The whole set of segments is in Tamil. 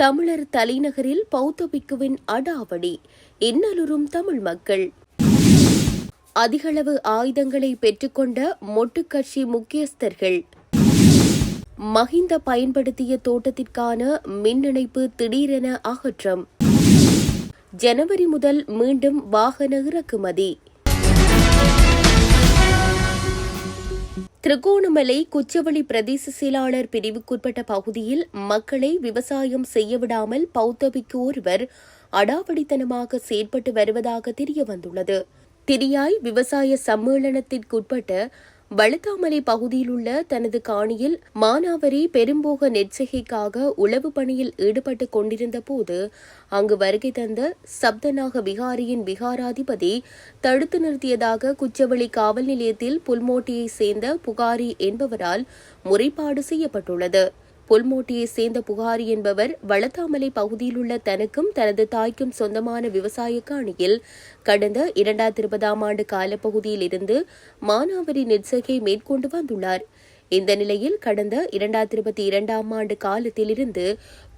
தமிழர் தலைநகரில் பௌத்த பிக்குவின் அடாவடி இன்னலுறும் தமிழ் மக்கள். அதிகளவு ஆயுதங்களை பெற்றுக்கொண்ட மொட்டுக்கட்சி முக்கியஸ்தர்கள். மஹிந்த பயன்படுத்திய தோட்டத்திற்கான மின் இணைப்பு திடீரென அகற்றம். ஜனவரி முதல் மீண்டும் வாகன இறக்குமதி. திருகோணமலை குச்சவெளி பிரதேச செயலாளர் பிரிவுக்குட்பட்ட பகுதியில் மக்களை விவசாயம் செய்ய விடாமல் ஒருவர் அடாவடித்தனமாக செயற்பட்டு வருவதாக தெரியவந்துள்ளது. திரியாய் விவசாய சம்மேளனத்திற்குட்பட்ட வழுத்தாமலை பகுதியில் உள்ள தனது காணியில் மானாவரி பெரும்போக நெற்செகைக்காக உளவு பணியில் ஈடுபட்டு கொண்டிருந்த போது அங்கு வருகை தந்த சப்தநாக விகாரியின் விகாராதிபதி தடுத்து நிறுத்தியதாக குச்சவெளி காவல் நிலையத்தில் புல்மோட்டியைச் சேர்ந்த புகாரி என்பவரால் முறைப்பாடு செய்யப்பட்டுள்ளது. புல்மோட்டியை சேர்ந்த புகாரி என்பவர் வளத்தாமலை பகுதியிலுள்ள தனக்கும் தனது தாய்க்கும் சொந்தமான விவசாய காணியில் கடந்த இரண்டாயிரத்தி இருபதாம் ஆண்டு காலப்பகுதியில் இருந்து மானாவரி நெற்சகை மேற்கொண்டு வந்துள்ளார். இந்த நிலையில் கடந்த இரண்டாயிரத்தி இருபத்தி இரண்டாம் ஆண்டு காலத்திலிருந்து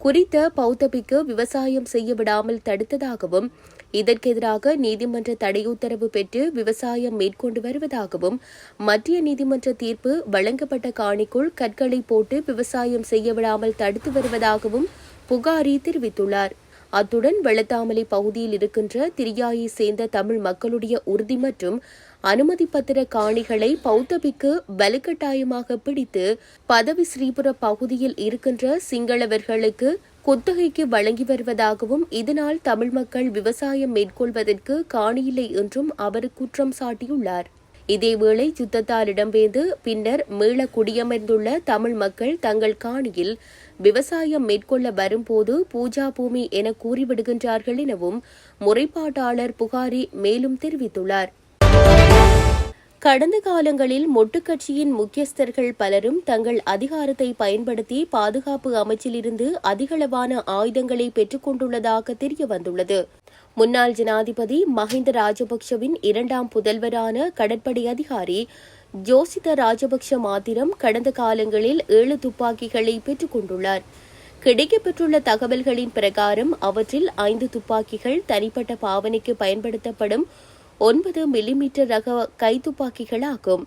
குறித்த பௌத்தபிக்கு விவசாயம் செய்ய விடாமல் தடுத்ததாகவும் இதற்கெதிராக நீதிமன்ற தடை உத்தரவு பெற்று விவசாயம் மேற்கொண்டு வருவதாகவும் மத்திய நீதிமன்ற தீர்ப்பு வழங்கப்பட்ட காணிக்குள் கற்களை போட்டு விவசாயம் செய்ய விடாமல் தடுத்து வருவதாகவும் புகாரி தெரிவித்துள்ளார். அத்துடன் வெள்ளத்தாமலை பகுதியில் இருக்கின்ற திரியாயை சேர்ந்த தமிழ் மக்களுடைய உறுதி மற்றும் அனுமதி பத்திர காணிகளை பௌத்தபிக்கு வலுக்கட்டாயமாக பிடித்து பதவி ஸ்ரீபுர பகுதியில் இருக்கின்ற சிங்களவர்களுக்கு குத்தகைக்கு வழங்கி வருவதாகவும் இதனால் தமிழ் மக்கள் விவசாயம் மேற்கொள்வதற்கு காணியில்லை என்றும் அவர் குற்றம் சாட்டியுள்ளார். இதேவேளை யுத்தத்தால் இடம்பெயர்ந்து பின்னர் மீள குடியமர்ந்துள்ள தமிழ் மக்கள் தங்கள் காணியில் விவசாயம் மேற்கொள்ள வரும்போது பூஜா பூமி என கூறிவிடுகின்றார்கள் எனவும் முறைப்பாட்டாளர் புகாரி மேலும் தெரிவித்துள்ளார். கடந்த காலங்களில் மொட்டுக்கட்சியின் முக்கியஸ்தர்கள் பலரும் தங்கள் அதிகாரத்தை பயன்படுத்தி பாதுகாப்பு அமைச்சிலிருந்து அதிகளவான ஆயுதங்களை பெற்றுக்கொண்டுள்ளதாக தெரிய வந்துள்ளது. முன்னாள் ஜனாதிபதி மஹிந்த ராஜபக்சவின் இரண்டாம் புதல்வரான கடற்படை அதிகாரி ஜோசித ராஜபக்ஷ மாத்திரம் கடந்த காலங்களில் ஏழு துப்பாக்கிகளை பெற்றுக்கொண்டுள்ளார் கிடைக்கப்பெற்றுள்ள தகவல்களின் பிரகாரம் அவற்றில் ஐந்து துப்பாக்கிகள் தனிப்பட்ட பாவனைக்கு பயன்படுத்தப்படும் ஒன்பது மில்லிமீட்டர் ரக கைத்துப்பாக்கிகளாகும்.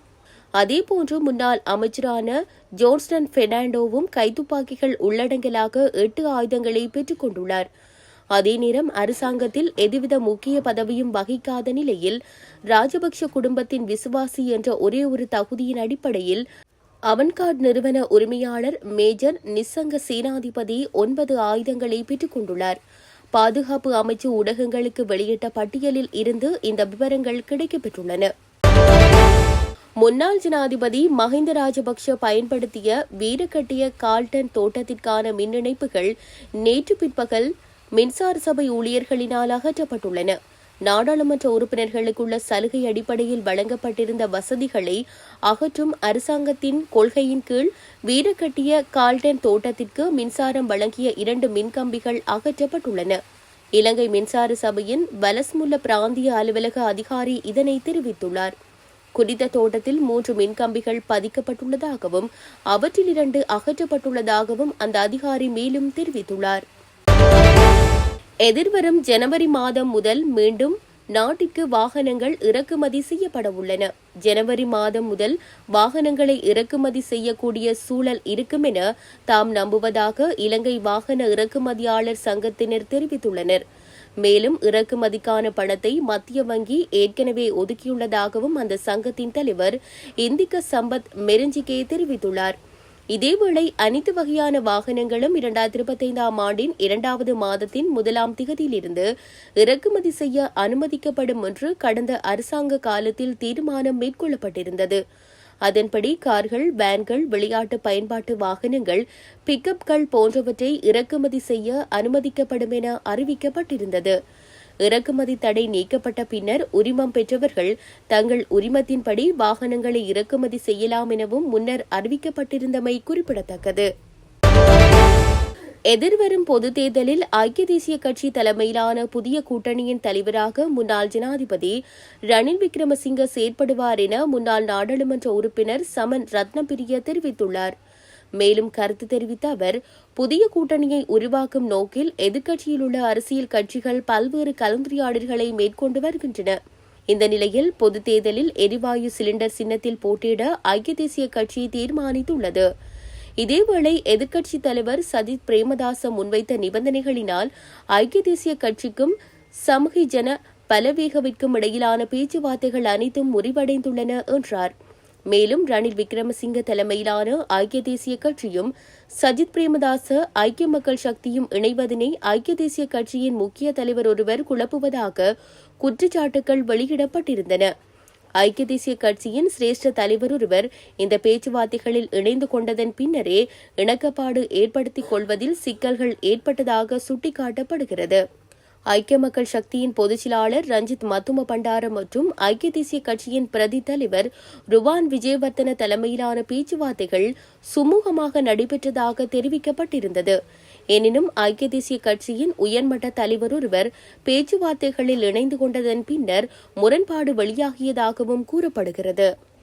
அதேபோன்று முன்னாள் அமைச்சரான ஜோன்ஸ்டன் பெர்னாண்டோவும் கைத்துப்பாக்கிகள் உள்ளடங்கலாக எட்டு ஆயுதங்களை பெற்றுக் கொண்டுள்ளார். அதே நேரம் அரசாங்கத்தில் எதுவித முக்கிய பதவியும் வகிக்காத நிலையில் ராஜபக்ஷ குடும்பத்தின் விசுவாசி என்ற ஒரே ஒரு தகுதியின் அடிப்படையில் அவன்கார்ட் நிறுவன உரிமையாளர் மேஜர் நிசங்க சேனாதிபதி ஒன்பது ஆயுதங்களை பெற்றுக் கொண்டுள்ளார். பாதுகாப்பு அமைச்சு ஊடகங்களுக்கு வெளியிட்ட பட்டியலில் இருந்து இந்த விவரங்கள் கிடைக்கப்பெற்றுள்ளன. முன்னாள் ஜனாதிபதி மஹிந்த ராஜபக்ஷ பயன்படுத்திய வீரக்கட்டிய கால்டன் தோட்டத்திற்கான மின் இணைப்புகள் நேற்று பிற்பகல் மின்சார சபை ஊழியர்களினால் அகற்றப்பட்டுள்ளன. நாடாளுமன்ற உறுப்பினர்களுக்குள்ள சலுகை அடிப்படையில் வழங்கப்பட்டிருந்த வசதிகளை அகற்றும் அரசாங்கத்தின் கொள்கையின் கீழ் வீரக்கட்டிய கால்டன் தோட்டத்திற்கு மின்சாரம் வழங்கிய இரண்டு மின்கம்பிகள் அகற்றப்பட்டுள்ளன. இலங்கை மின்சார சபையின் வலஸ்முல்ல பிராந்திய அலுவலக அதிகாரி இதனை தெரிவித்துள்ளார். குறித்த தோட்டத்தில் மூன்று மின்கம்பிகள் பதிக்கப்பட்டுள்ளதாகவும் அவற்றில் இரண்டு அகற்றப்பட்டுள்ளதாகவும் அந்த அதிகாரி மேலும் தெரிவித்துள்ளார். எதிர்வரும் ஜனவரி மாதம் முதல் மீண்டும் நாட்டிற்கு வாகனங்கள் இறக்குமதி செய்யப்பட உள்ளன. ஜனவரி மாதம் முதல் வாகனங்களை இறக்குமதி செய்யக்கூடிய சூழல் இருக்கும் என தாம் நம்புவதாக இலங்கை வாகன இறக்குமதியாளர் சங்கத்தினர் தெரிவித்துள்ளனர். மேலும் இறக்குமதிக்கான பணத்தை மத்திய வங்கி ஏற்கனவே ஒதுக்கியுள்ளதாகவும் அந்த சங்கத்தின் தலைவர் இந்திக்க சம்பத் மெருஞ்சிகே தெரிவித்துள்ளார். இதேவேளை அனைத்து வகையான வாகனங்களும் இரண்டாயிரத்தி இருபத்தைந்தாம் ஆண்டின் இரண்டாவது மாதத்தின் முதலாம் திகதியிலிருந்து இறக்குமதி செய்ய அனுமதிக்கப்படும் என்று கடந்த அரசாங்க காலத்தில் தீர்மானம் மேற்கொள்ளப்பட்டிருந்தது. அதன்படி கார்கள் வேன்கள் விளையாட்டு பயன்பாட்டு வாகனங்கள் பிக்கப்கள் போன்றவற்றை இறக்குமதி செய்ய அனுமதிக்கப்படும் என அறிவிக்கப்பட்டிருந்தது. இறக்குமதி தடை நீக்கப்பட்ட பின்னர் உரிமம் பெற்றவர்கள் தங்கள் உரிமத்தின்படி வாகனங்களை இறக்குமதி செய்யலாம் எனவும் முன்னர் அறிவிக்கப்பட்டிருந்தமை குறிப்பிடத்தக்கது. எதிர்வரும் பொதுத் தேர்தலில் ஐக்கிய தேசிய கட்சி தலைமையிலான புதிய கூட்டணியின் தலைவராக முன்னாள் ஜனாதிபதி ரணில் விக்ரமசிங்க செயற்படுவார் என முன்னாள் நாடாளுமன்ற உறுப்பினர் சமன் ரத்னபிரிய தெரிவித்துள்ளார். மேலும் கருத்து தெரிவித்த அவர் புதிய கூட்டணியை உருவாக்கும் நோக்கில் எதிர்க்கட்சியில் உள்ள அரசியல் கட்சிகள் பல்வேறு கலந்துரையாடல்களை மேற்கொண்டு வருகின்றன. இந்த நிலையில் பொதுத் தேர்தலில் எரிவாயு சிலிண்டர் சின்னத்தில் போட்டியிட ஐக்கிய தேசிய கட்சி தீர்மானித்துள்ளது. இதேவேளை எதிர்க்கட்சித் தலைவர் சஜித் பிரேமதாச முன்வைத்த நிபந்தனைகளினால் ஐக்கிய தேசிய கட்சிக்கும் சமூக ஜன பலவேகவிற்கும் இடையிலான பேச்சுவார்த்தைகள் அனைத்தும் முறிவடைந்துள்ளன என்றார். மேலும் ரணில் விக்ரமசிங்க தலைமையிலான ஐக்கிய தேசிய கட்சியும் சஜித் பிரேமதாச ஐக்கிய மக்கள் சக்தியும் இணைவதனை ஐக்கிய தேசிய கட்சியின் முக்கிய தலைவர் ஒருவர் குழப்புவதாக குற்றச்சாட்டுகள் வெளியிடப்பட்டிருந்தன. ஐக்கிய தேசிய கட்சியின் சிரேஷ்ட தலைவர் ஒருவர் இந்த பேச்சுவார்த்தைகளில் இணைந்து கொண்டதன் பின்னரே இணக்கப்பாடு ஏற்படுத்திக் கொள்வதில் சிக்கல்கள் ஏற்பட்டதாக சுட்டிக்காட்டப்படுகிறது. ஐக்கிய மக்கள் சக்தியின் பொதுச் செயலாளர் ரஞ்சித் மத்தும பண்டார மற்றும் ஐக்கிய தேசிய கட்சியின் பிரதி தலைவர் ருவான் விஜயவர்த்தன தலைமையிலான பேச்சுவார்த்தைகள் சுமூகமாக நடைபெற்றதாக தெரிவிக்கப்பட்டிருந்தது. எனினும் ஐக்கிய தேசிய கட்சியின் உயர்மட்ட தலைவர் ஒருவர் பேச்சுவார்த்தைகளில் இணைந்து கொண்டதன் பின்னர் முரண்பாடு வெளியாகியதாகவும் கூறப்படுகிறது.